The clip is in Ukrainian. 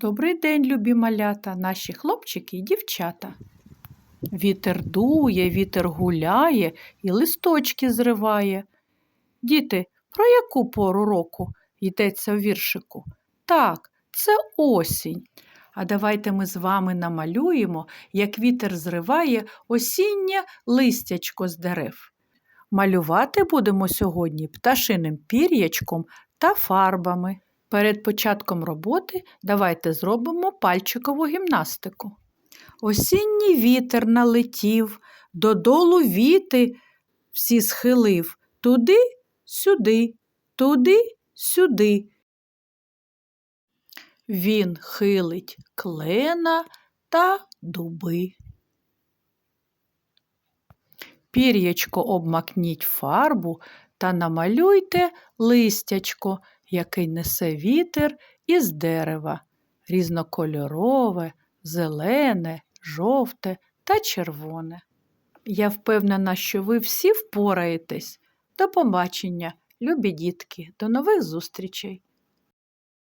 Добрий день, любі малята, наші хлопчики і дівчата. Вітер дує, вітер гуляє і листочки зриває. Діти, про яку пору року йдеться у віршику? Так, це осінь. А давайте ми з вами намалюємо, як вітер зриває осіннє листячко з дерев. Малювати будемо сьогодні пташиним пір'ячком та фарбами. Перед початком роботи давайте зробимо пальчикову гімнастику. Осінній вітер налетів, додолу віти всі схилив, туди, сюди, туди, сюди. Він хилить клена та дуби. Пір'ячко обмакніть фарбу та намалюйте листячко, який несе вітер із дерева, різнокольорове, зелене, жовте та червоне. Я впевнена, що ви всі впораєтесь. До побачення, любі дітки, до нових зустрічей!